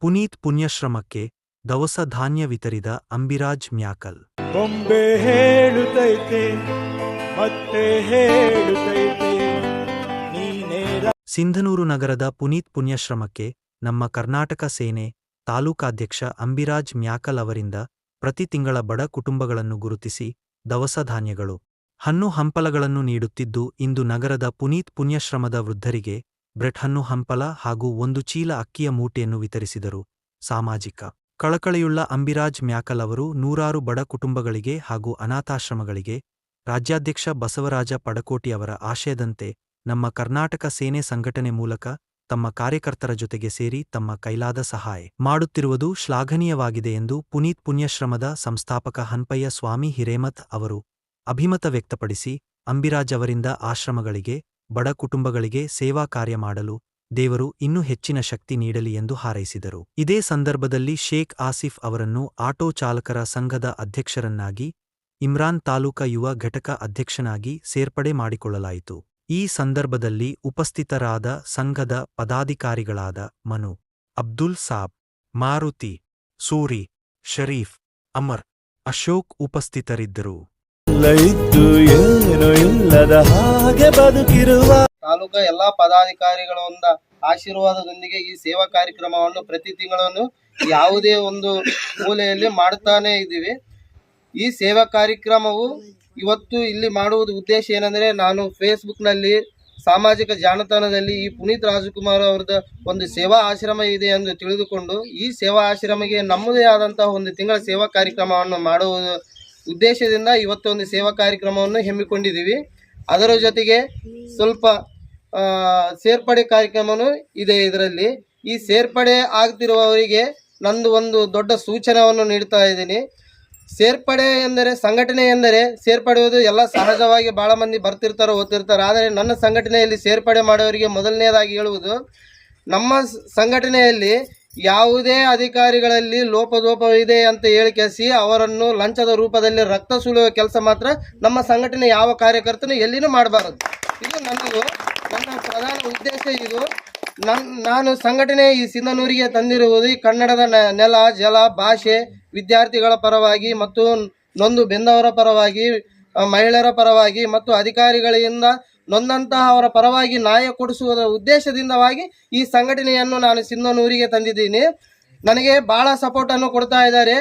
ಪುನೀತ್ ಪುಣ್ಯಶ್ರಮಕ್ಕೆ ದವಸ ಧಾನ್ಯ ವಿತರಿದ ಅಂಬಿರಾಜ್ ಮ್ಯಾಕಲ್. ಬೊಂಬೆ ಹೇಳುತ್ತೈತೆ ಮತ್ತೆ ಹೇಳುತ್ತೈತೆ ಸಿಂಧನೂರು ನಗರದ ಪುನೀತ್ ಪುಣ್ಯಶ್ರಮಕ್ಕೆ ನಮ್ಮ ಕರ್ನಾಟಕ ಸೇನೆ ತಾಲೂಕಾಧ್ಯಕ್ಷ ಅಂಬಿರಾಜ್ ಮ್ಯಾಕಲ್ ಅವರಿಂದ ಪ್ರತಿ ತಿಂಗಳ ಬಡ ಕುಟುಂಬಗಳನ್ನು ಗುರುತಿಸಿ ದವಸ ಧಾನ್ಯಗಳು. ಹಣ್ಣು ಹಂಪಲಗಳನ್ನು ನೀಡುತ್ತಿದ್ದು ಇಂದು ನಗರದ ಪುನೀತ್ ಪುಣ್ಯಶ್ರಮದ ವೃದ್ಧರಿಗೆ ಬ್ರೆಡ್ ಹಣ್ಣು ಹಂಪಲ ಹಾಗೂ ಒಂದು ಚೀಲ ಅಕ್ಕಿಯ ಮೂಟೆಯನ್ನು ವಿತರಿಸಿದರು. ಸಾಮಾಜಿಕ ಕಳಕಳಿಯುಳ್ಳ ಅಂಬಿರಾಜ್ ಮ್ಯಾಕಲ್ ಅವರು ನೂರಾರು ಬಡ ಕುಟುಂಬಗಳಿಗೆ ಹಾಗೂ ಅನಾಥಾಶ್ರಮಗಳಿಗೆ, ರಾಜ್ಯಾಧ್ಯಕ್ಷ ಬಸವರಾಜ ಪಡಕೋಟಿ ಅವರ ಆಶಯದಂತೆ ನಮ್ಮ ಕರ್ನಾಟಕ ಸೇನೆ ಸಂಘಟನೆ ಮೂಲಕ ತಮ್ಮ ಕಾರ್ಯಕರ್ತರ ಜೊತೆಗೆ ಸೇರಿ ತಮ್ಮ ಕೈಲಾದ ಸಹಾಯ ಮಾಡುತ್ತಿರುವುದು ಶ್ಲಾಘನೀಯವಾಗಿದೆ ಎಂದು ಪುನೀತ್ ಪುಣ್ಯಶ್ರಮದ ಸಂಸ್ಥಾಪಕ ಹನ್ಪಯ್ಯ ಸ್ವಾಮಿ ಹಿರೇಮತ್ ಅವರು ಅಭಿಮತ ವ್ಯಕ್ತಪಡಿಸಿ, ಅಂಬಿರಾಜ್ ಅವರಿಂದ ಆಶ್ರಮಗಳಿಗೆ ಬಡ ಕುಟುಂಬಗಳಿಗೆ ಸೇವಾ ಕಾರ್ಯ ಮಾಡಲು ದೇವರು ಇನ್ನೂ ಹೆಚ್ಚಿನ ಶಕ್ತಿ ನೀಡಲಿ ಎಂದು ಹಾರೈಸಿದರು. ಇದೇ ಸಂದರ್ಭದಲ್ಲಿ ಶೇಖ್ ಆಸಿಫ್ ಅವರನ್ನು ಆಟೋ ಚಾಲಕರ ಸಂಘದ ಅಧ್ಯಕ್ಷರನ್ನಾಗಿ, ಇಮ್ರಾನ್ ತಾಲೂಕಾ ಯುವ ಘಟಕ ಅಧ್ಯಕ್ಷನಾಗಿ ಸೇರ್ಪಡೆ ಮಾಡಿಕೊಳ್ಳಲಾಯಿತು. ಈ ಸಂದರ್ಭದಲ್ಲಿ ಉಪಸ್ಥಿತರಾದ ಸಂಘದ ಪದಾಧಿಕಾರಿಗಳಾದ ಮನು, ಅಬ್ದುಲ್ ಸಾಬ್, ಮಾರುತಿ, ಸೂರಿ, ಶರೀಫ್, ಅಮರ್, ಅಶೋಕ್ ಉಪಸ್ಥಿತರಿದ್ದರು. ಇಲ್ಲದ ಹಾಗೆ ಬದುಕಿರುವ ತಾಲೂಕಾ ಎಲ್ಲಾ ಪದಾಧಿಕಾರಿಗಳ ಒಂದು ಆಶೀರ್ವಾದದೊಂದಿಗೆ ಈ ಸೇವಾ ಕಾರ್ಯಕ್ರಮವನ್ನು ಪ್ರತಿ ತಿಂಗಳನ್ನು ಯಾವುದೇ ಒಂದು ಮೂಲೆಯಲ್ಲಿ ಮಾಡುತ್ತಾನೆ ಇದ್ದೀವಿ. ಈ ಸೇವಾ ಕಾರ್ಯಕ್ರಮವು ಇವತ್ತು ಇಲ್ಲಿ ಮಾಡುವುದು ಉದ್ದೇಶ ಏನಂದ್ರೆ ನಾನು ಫೇಸ್ಬುಕ್ನಲ್ಲಿ, ಸಾಮಾಜಿಕ ಜಾಲತಾಣದಲ್ಲಿ ಈ ಪುನೀತ್ ರಾಜಕುಮಾರ್ ಅವರದ ಒಂದು ಸೇವಾ ಆಶ್ರಮ ಇದೆ ಎಂದು ತಿಳಿದುಕೊಂಡು ಈ ಸೇವಾ ಆಶ್ರಮಕ್ಕೆ ನಮ್ಮದೇ ಆದಂತಹ ಒಂದು ತಿಂಗಳ ಸೇವಾ ಕಾರ್ಯಕ್ರಮವನ್ನು ಮಾಡುವುದು ಉದ್ದೇಶದಿಂದ ಇವತ್ತೊಂದು ಸೇವಾ ಕಾರ್ಯಕ್ರಮವನ್ನು ಹಮ್ಮಿಕೊಂಡಿದ್ದೀವಿ. ಅದರ ಜೊತೆಗೆ ಸ್ವಲ್ಪ ಸೇರ್ಪಡೆ ಕಾರ್ಯಕ್ರಮನೂ ಇದೆ ಇದರಲ್ಲಿ. ಈ ಸೇರ್ಪಡೆ ಆಗ್ತಿರುವವರಿಗೆ ನಂದು ಒಂದು ದೊಡ್ಡ ಸೂಚನವನ್ನು ನೀಡ್ತಾ ಇದ್ದೀನಿ. ಸೇರ್ಪಡೆ ಎಂದರೆ, ಸಂಘಟನೆ ಎಂದರೆ ಸೇರ್ಪಡೆಯುವುದು ಎಲ್ಲ ಸಹಜವಾಗಿ ಭಾಳ ಮಂದಿ ಬರ್ತಿರ್ತಾರೋ ಓದ್ತಿರ್ತಾರೆ, ಆದರೆ ನನ್ನ ಸಂಘಟನೆಯಲ್ಲಿ ಸೇರ್ಪಡೆ ಮಾಡೋರಿಗೆ ಮೊದಲನೇದಾಗಿ ಹೇಳುವುದು, ನಮ್ಮ ಸಂಘಟನೆಯಲ್ಲಿ ಯಾವುದೇ ಅಧಿಕಾರಿಗಳಲ್ಲಿ ಲೋಪದೋಪವಿದೆ ಅಂತ ಹೇಳಿಕೆಸಿ ಅವರನ್ನು ಲಂಚದ ರೂಪದಲ್ಲಿ ರಕ್ತ ಸುಳುವ ಕೆಲಸ ಮಾತ್ರ ನಮ್ಮ ಸಂಘಟನೆ ಯಾವ ಕಾರ್ಯಕರ್ತನು ಎಲ್ಲಿನೂ ಮಾಡಬಾರದು. ಇದು ನನ್ನದು, ನನ್ನ ಪ್ರಧಾನ ಉದ್ದೇಶ ಇದು. ನನ್, ನಾನು ಸಂಘಟನೆ ಈ ಸಿಂಧನೂರಿಗೆ ತಂದಿರುವುದು ಈ ಕನ್ನಡದ ನೆಲ, ಜಲ, ಭಾಷೆ, ವಿದ್ಯಾರ್ಥಿಗಳ ಪರವಾಗಿ ಮತ್ತು ನೊಂದು ಬೆಂದವರ ಪರವಾಗಿ ಮಹಿಳೆಯರ ಪರವಾಗಿ ಮತ್ತು ಅಧಿಕಾರಿಗಳಿಂದ ನೊಂದಂತಹ ಅವರ ಪರವಾಗಿ ನ್ಯಾಯ ಕೊಡಿಸುವುದರ ಉದ್ದೇಶದಿಂದವಾಗಿ ಈ ಸಂಘಟನೆಯನ್ನು ನಾನು ಸಿಂಧನೂರಿಗೆ ತಂದಿದ್ದೀನಿ. ನನಗೆ ಬಹಳ ಸಪೋರ್ಟ್ ಅನ್ನು ಕೊಡ್ತಾ ಇದ್ದಾರೆ.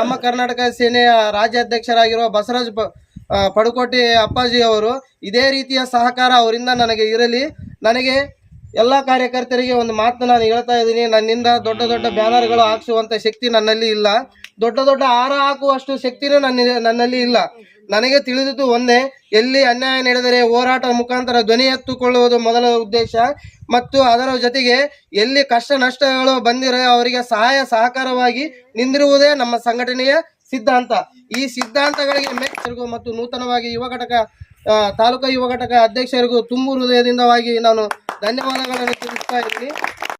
ನಮ್ಮ ಕರ್ನಾಟಕ ಸೇನೆಯ ರಾಜ್ಯಾಧ್ಯಕ್ಷರಾಗಿರುವ ಬಸವರಾಜ್ ಪಡುಕೋಟಿ ಅಪ್ಪಾಜಿ ಅವರು ಇದೇ ರೀತಿಯ ಸಹಕಾರ ಅವರಿಂದ ನನಗೆ ಇರಲಿ. ನನಗೆ ಎಲ್ಲ ಕಾರ್ಯಕರ್ತರಿಗೆ ಒಂದು ಮಾತು ನಾನು ಹೇಳ್ತಾ ಇದ್ದೀನಿ. ನನ್ನಿಂದ ದೊಡ್ಡ ದೊಡ್ಡ ಬ್ಯಾನರ್ಗಳು ಹಾಕಿಸುವಂಥ ಶಕ್ತಿ ನನ್ನಲ್ಲಿ ಇಲ್ಲ. ದೊಡ್ಡ ದೊಡ್ಡ ಹಾರ ಹಾಕುವಷ್ಟು ಶಕ್ತಿನೂ ನನ್ನ ನನ್ನಲ್ಲಿ ಇಲ್ಲ. ನನಗೆ ತಿಳಿದಿದ್ದು ಒಂದೇ, ಎಲ್ಲಿ ಅನ್ಯಾಯ ನಡೆದರೆ ಹೋರಾಟ ಮುಖಾಂತರ ಧ್ವನಿ ಎತ್ತುಕೊಳ್ಳುವುದು ಮೊದಲ ಉದ್ದೇಶ ಮತ್ತು ಅದರ ಜೊತೆಗೆ ಎಲ್ಲಿ ಕಷ್ಟ ನಷ್ಟಗಳು ಬಂದಿರೋ ಅವರಿಗೆ ಸಹಾಯ ಸಹಕಾರವಾಗಿ ನಿಂದಿರುವುದೇ ನಮ್ಮ ಸಂಘಟನೆಯ ಸಿದ್ಧಾಂತ. ಈ ಸಿದ್ಧಾಂತಗಳಿಗೆ ಮೆಚ್ಚರಿಗೂ ಮತ್ತು ನೂತನವಾಗಿ ಯುವ ಘಟಕ ತಾಲೂಕು ಯುವ ಘಟಕ ಅಧ್ಯಕ್ಷರಿಗೂ ತುಂಬು ಹೃದಯದಿಂದವಾಗಿ ನಾನು ಧನ್ಯವಾದಗಳನ್ನು ತಿಳಿಸ್ತಾ ಇದ್ದೀನಿ.